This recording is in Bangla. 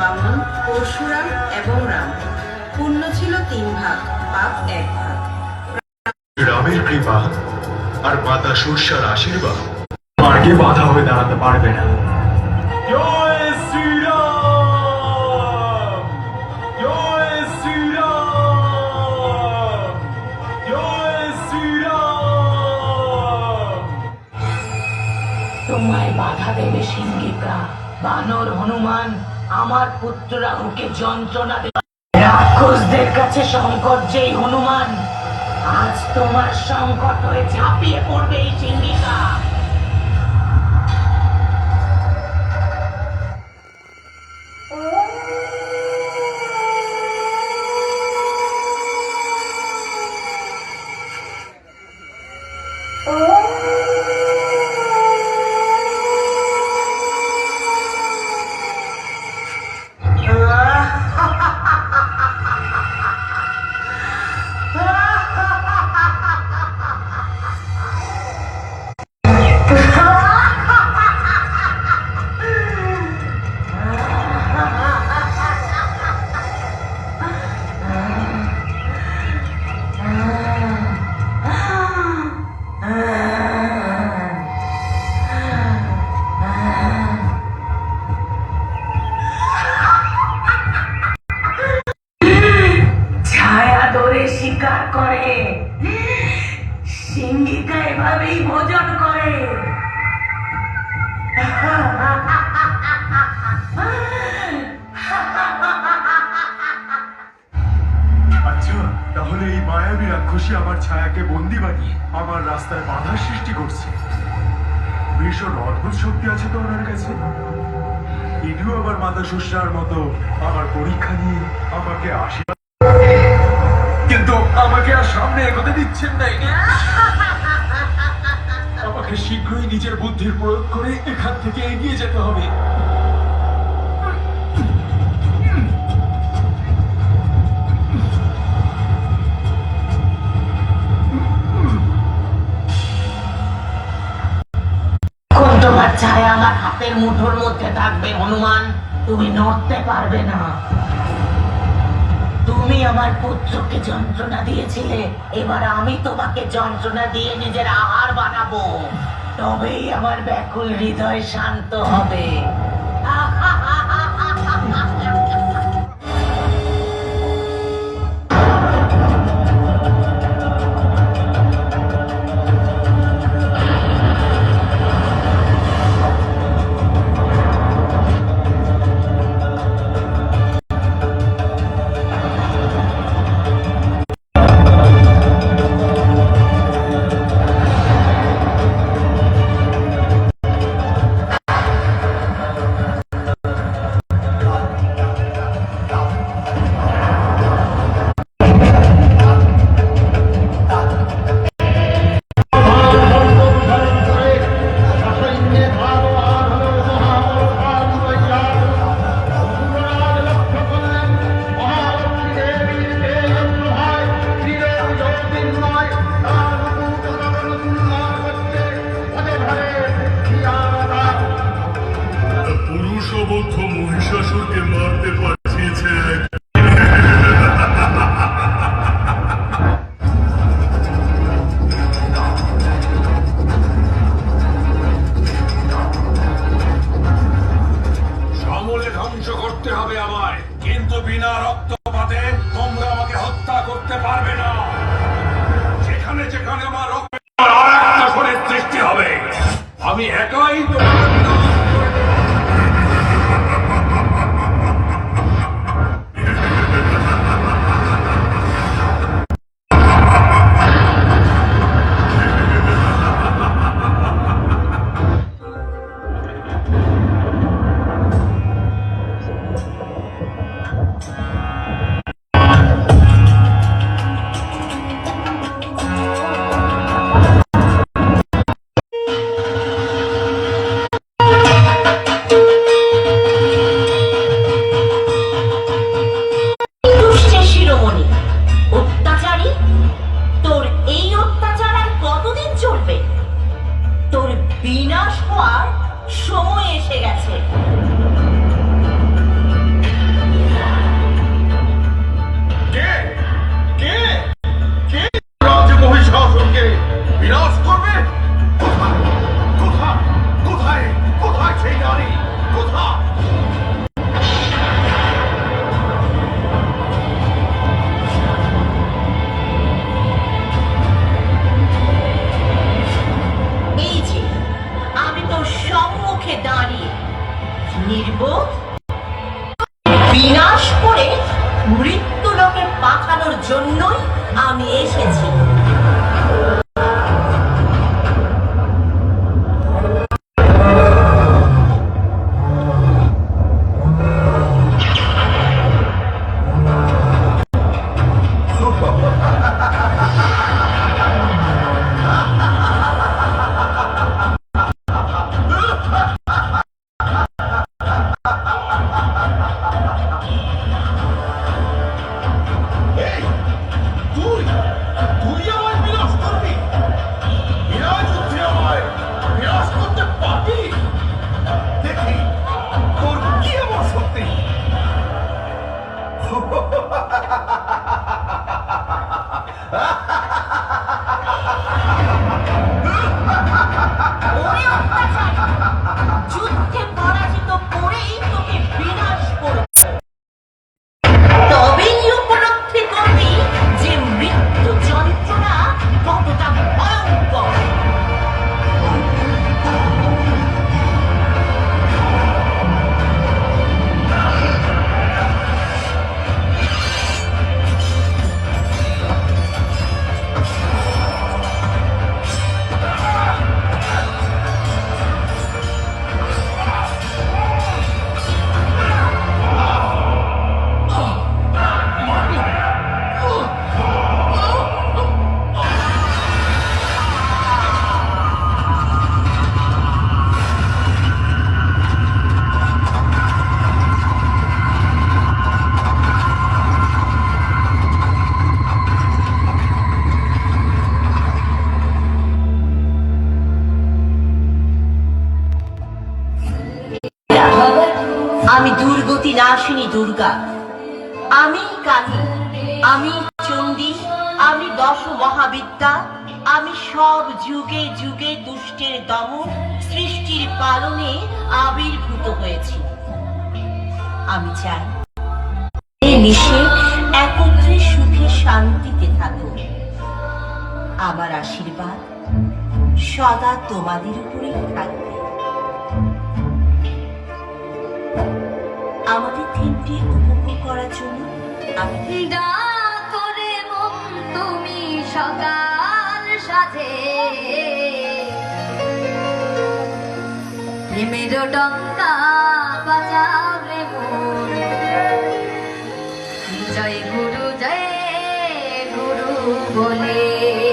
বামন পরশুরাম এবং রাম। পুণ্য ছিল তিন ভাগ পাপ এক ভাগ। রামের কৃপা আর মাতা সূর্যার আশীর্বাদ। মার্গে বাধা হয়ে দাঁড়াতে পারবে না। তোমায় বাধা দেবে সিংহিকা বানর হনুমান আমার পুত্র রাহুকে যন্ত্রণা রাক্ষসদের কাছে সংকট যেই হনুমান, আজ তোমার সংকট হয়ে ঝাঁপিয়ে পড়বে এই সিংহিকা রাক্ষসী আমার ছায়াকে বন্দি বানিয়ে আমার রাস্তায় বাধা সৃষ্টি করছে। ভীষণ অদ্ভুত শক্তি আছে তো ওনার কাছে। ইনিও আবার মাতা শুশ্রার মতো আমার পরীক্ষা নিয়ে আমাকে আশীর্বাদ কিন্তু আমাকে আর সামনে এগোতে দিচ্ছেন না ইনি। আমাকে শীঘ্রই নিজের বুদ্ধির প্রয়োগ করে এখান থেকে এগিয়ে যেতে হবে। কোন তোমার ছায়া আমার হাতের মুঠোর মধ্যে থাকবে হনুমান তুমি নড়তে পারবে না। তুমি আমার পুত্রকে যন্ত্রণা দিয়েছিলে। এবার আমি তোমাকে যন্ত্রণা দিয়ে নিজের আহার বানাবো। তবেই আমার ব্যাকুল হৃদয় শান্ত হবে। পুরুষবদ্ধ আমি একাই তোমার চলবে। তোর বিনাশ হওয়ার সময় এসে গেছে। পাঠানোর জন্যই আমি এসেছি। দুর্গতি নাশিনী দুর্গা। আমি কালী, আমি চণ্ডী, আমি দশ মহাবিদ্যা আমি সব যুগে যুগে দুষ্টের দমন, সৃষ্টির পালনে আবির্ভূত হয়েছি। আমি চাই মিশে একত্রে সুখে শান্তিতে থাকুক আমার আশীর্বাদ সদা তোমাদের উপরেই থাকবে। আমাদের থিমটি উপভোগ করার জন্য। আমি করে মন তুমি সকাল সাথে প্রেমের ডঙ্কা বাজাও রে মন। জয় গুরু জয় গুরু বলে।